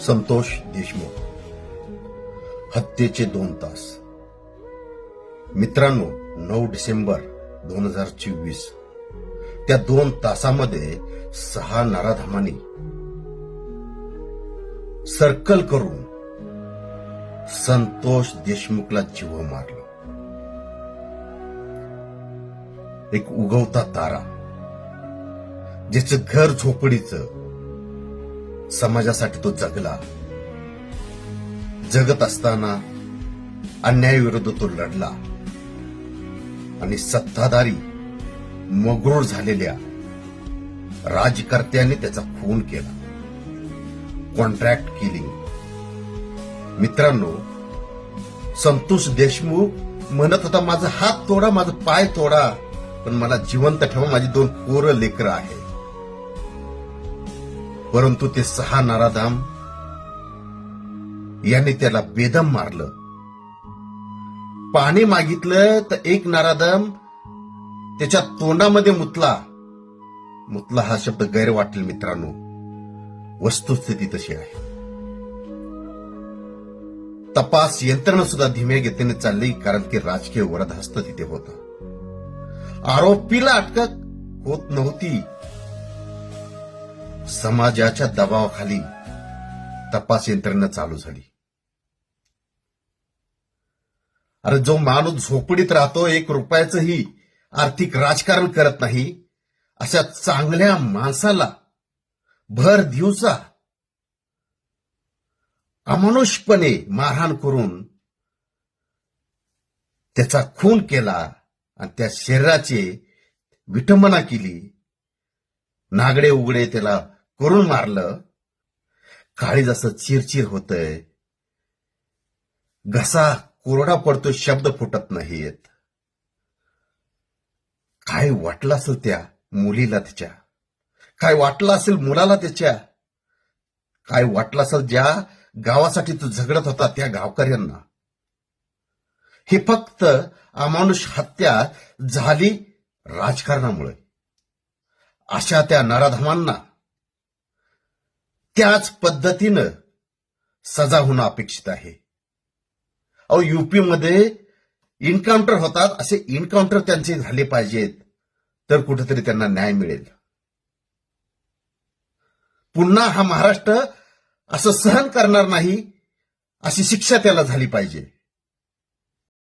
संतोष देशमुख. हत्येचे दोन तास. मित्रांनो नऊ डिसेंबर दोन हजार चोवीस. त्या दोन तासामध्ये सहा नराधामांनी सर्कल करून संतोष देशमुखला जीव मारलं. एक उगवता तारा ज्याचं घर झोपडीचं समाजासाठी तो जगला. जगत असताना अन्यायाविरुद्ध तो लढला. आणि सत्ताधारी मगरूर झालेल्या राजकर्त्यांनी त्याचा खून केला. कॉन्ट्रॅक्ट किलिंग मित्रांनो संतोष देशमुख म्हणत होता माझा हात तोडा माझा पाय तोडा पण मला जिवंत ठेवा माझी दोन पोरं लेकरं आहेत. परंतु ते सहा नाराधाम यांनी त्याला बेदम मारलं. पाणी मागितलं तर एक नाराधाम त्याच्या तोंडामध्ये मुतला. मुतला हा शब्द गैर वाटेल मित्रांनो. वस्तुस्थिती तशी आहे. तपास यंत्रणा सुद्धा धीम्या गतीने चालली कारण की राजकीय वरदहस्त तिथे होता. आरोपीला अटक होत नव्हती. समाजाच्या दबावाखाली तपास यंत्रणा चालू झाली. अरे जो माणूस झोपडीत राहतो एक रुपयाचंही आर्थिक राजकारण करत नाही अशा चांगल्या माणसाला भर दिवसा अमानुषपणे मारहाण करून त्याचा खून केला आणि त्या शरीराची विटंबना केली. नागडे उघडे त्याला करून मारलं. काळी जसं चिरचिर होतय. घसा कोरडा पडतो शब्द फुटत नाहीयेत. काय वाटलं असेल त्या मुलीला तिच्या? काय वाटलं असेल मुलाला त्याच्या काय वाटलं असेल ज्या गावासाठी तो झगडत होता त्या गावकऱ्यांना? हे फक्त अमानुष हत्या झाली राजकारणामुळे. अशा त्या नराधमांना त्याच पद्धतीनं सजा होणं अपेक्षित आहे. अहो युपीमध्ये इन्काउंटर होतात असे इन्काउंटर त्यांचे झाले पाहिजेत तर कुठेतरी त्यांना न्याय मिळेल. पुन्हा हा महाराष्ट्र असं सहन करणार नाही अशी शिक्षा त्याला झाली पाहिजे.